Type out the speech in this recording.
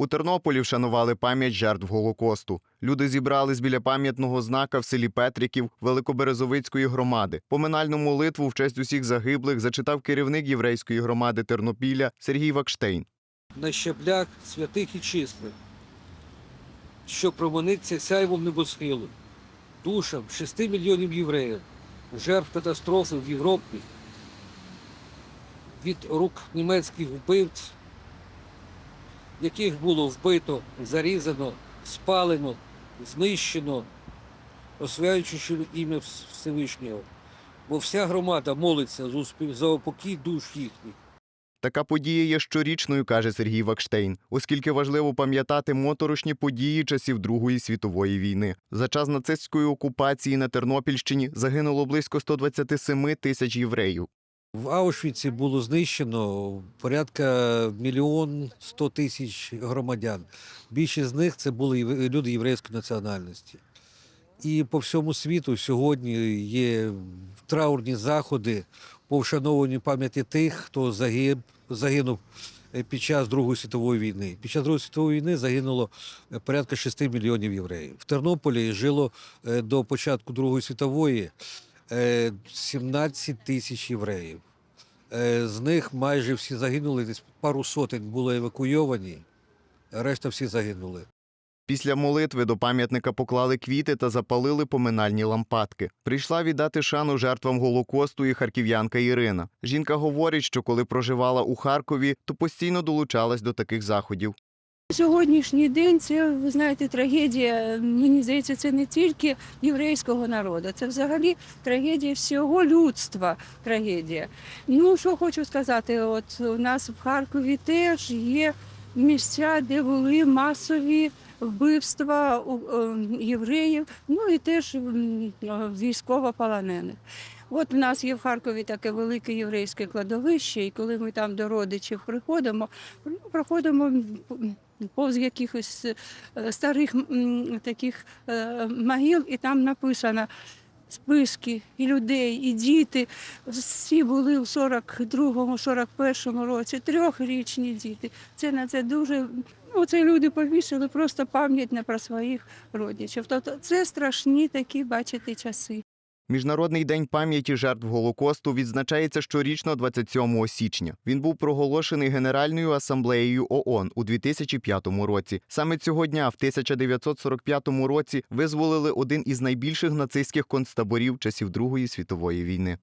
У Тернополі вшанували пам'ять жертв Голокосту. Люди зібрались біля пам'ятного знака в селі Петриків Великоберезовицької громади. Поминальну молитву в честь усіх загиблих зачитав керівник єврейської громади Тернопіля Сергій Вакштейн. на щаблях святих і чистих, що проманиться сяйвом небосхилу, душам 6 мільйонів євреїв, жертв катастрофи в Європі від рук німецьких вбивць, яких було вбито, зарізано, спалено, знищено, освячуючи ім'я Всевишнього. Бо вся громада молиться за упокій душ їхніх. Така подія є щорічною, каже Сергій Вакштейн, оскільки важливо пам'ятати моторошні події часів Другої світової війни. За час нацистської окупації на Тернопільщині загинуло близько 127 тисяч євреїв. В Аушвіці було знищено порядка мільйон сто тисяч громадян. Більшість з них це були люди єврейської національності. І по всьому світу сьогодні є траурні заходи по вшанованню пам'яті тих, хто загиб, загинув е, під час Другої світової війни. Під час Другої світової війни загинуло е, порядка 6 мільйонів євреїв. В Тернополі жило е, до початку Другої світової 17 тисяч євреїв. Е, З них майже всі загинули, десь пару сотень були евакуйовані, решта всі загинули. Після молитви до пам'ятника поклали квіти та запалили поминальні лампадки. Прийшла віддати шану жертвам Голокосту і харків'янка Ірина. Жінка говорить, що коли проживала у Харкові, то постійно долучалась до таких заходів. Сьогоднішній день це, ви знаєте, трагедія. Мені здається, це не тільки єврейського народу, це взагалі трагедія всього людства. Трагедія. Ну що хочу сказати, от у нас в Харкові теж є місця, де були масові вбивства е, євреїв, ну і теж е, військовополонених. От у нас є в Харкові таке велике єврейське кладовище, і коли ми там до родичів приходимо, ну, проходимо повз якихось е, старих таких могил, і там написано списки і людей, і діти. Всі були у 42-му, 41-му році, трьохрічні діти. Це на це дуже. Ну, це люди повісили просто пам'ять не про своїх родичів. Тобто це страшні такі, бачите, часи. Міжнародний день пам'яті жертв Голокосту відзначається щорічно 27 січня. Він був проголошений Генеральною асамблеєю ООН у 2005 році. Саме цього дня, в 1945 році, визволили один із найбільших нацистських концтаборів часів Другої світової війни.